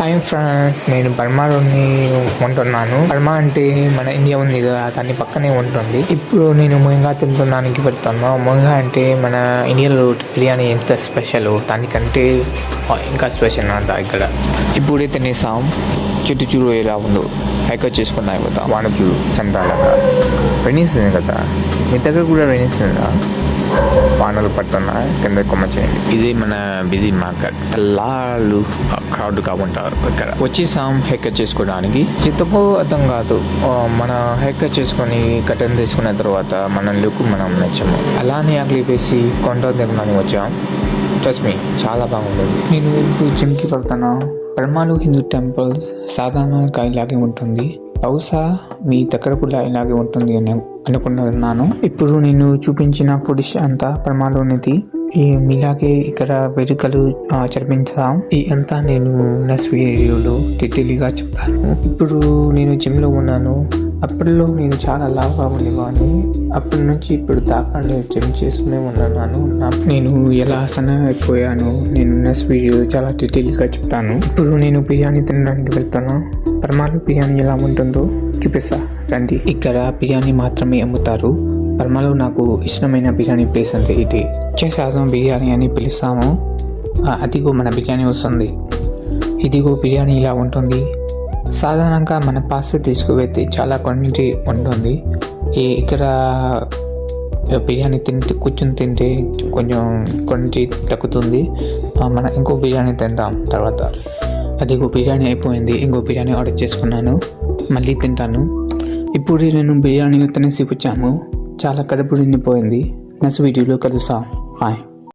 Hi friends నేను బర్మాలోని ఉంటున్నాను. Burma అంటే మన ఇండియా ఉంది కదా దాని పక్కనే ఉంటుంది. ఇప్పుడు నేను ముయంగా తింటున్నానికి పెడతాను. ముయంగా అంటే మన ఇండియాలో బిర్యానీ ఎంత స్పెషల్ దానికంటే ఇంకా స్పెషల్ అంట ఇక్కడ. ఇప్పుడే తినేసాం. చుట్టూ చూడు ఎలా ఉందో. హైక్ చేసుకున్నా అయిపోతా. వాన చూడు చంద్రాలగా వెనిస్తుంది కదా. మీ దగ్గర కూడా వెనిస్తుందా వానలు పడుతున్నాయి కింద కొమ్మ చేయండి. ఇది మన బిజీ మార్కెట్ లాలు క్రౌడ్గా ఉంటారు ఇక్కడ. వచ్చేసాం హెక్ చేసుకోవడానికి. చిత్తపో అర్థం కాదు. మన హెక్ చేసుకొని కట్టెన్ తీసుకున్న తర్వాత మన లుక్ మనం నచ్చము. అలానే వేసి కొండ తినడానికి వచ్చాం. ట్రస్ట్ మీ చాలా బాగుంటుంది నేను ఇప్పుడు జిమ్కి వెళ్తాను? పరమాలు హిందూ టెంపుల్ సాధారణంగా ఇలాగే ఉంటుంది. బహుశా మీ దగ్గర కూడా ఇలాగే ఉంటుంది అని అనుకున్నాను. ఇప్పుడు నేను చూపించిన ఫుడ్ అంతా పరమాలోనిది ఈ మీలాగే ఇక్కడ వేడుకలు ఆ, ఈ అంతా నేను నెక్స్ట్ వీడియోలో డీటెయిల్గా చెప్తాను. ఇప్పుడు నేను జిమ్లో ఉన్నాను. అప్పట్లో నేను చాలా లావుగా ఉండేవాడిని. అప్పటి నుంచి ఇప్పుడు దాకా నేను జిమ్ చేస్తూనే ఉన్నాను. నేను ఎలా సన్న అయిపోయాను నేను నెక్స్ట్ వీడియో చాలా డీటెయిల్గా చెప్తాను. ఇప్పుడు నేను బిర్యానీ తినడానికి వెళ్తాను పరమాలు బిర్యానీ ఎలా ఉంటుందో చూపిస్తాను రండి. ఇక్కడ బిర్యానీ మాత్రమే అమ్ముతారు. పరమాలో నాకు ఇష్టమైన బిర్యానీ ప్లేస్ అంటే ఇది. చేసాసం బిర్యానీ అని పిలుస్తాము. అదిగో మన బిర్యానీ వస్తుంది. ఇదిగో బిర్యానీ ఇలా ఉంటుంది. సాధారణంగా మన పాస్తా తీసుకువెళ్తే చాలా క్వాంటిటీ ఉంటుంది. ఈ ఇక్కడ బిర్యానీ తింటే కూర్చొని తింటే కొంచెం క్వాంటిటీ తగ్గుతుంది. మనం ఇంకో బిర్యానీ తిందాం తర్వాత. అదిగో బిర్యానీ అయిపోయింది. ఇంకో బిర్యానీ ఆర్డర్ చేసుకున్నాను. మళ్ళీ తింటాను. ఇప్పుడు నేను బిర్యానీలు తినేసి వచ్చాము చాలా కడుపు నిండిపోయింది. నెక్స్ట్ వీడియోలో కలుస్తాం బాయ్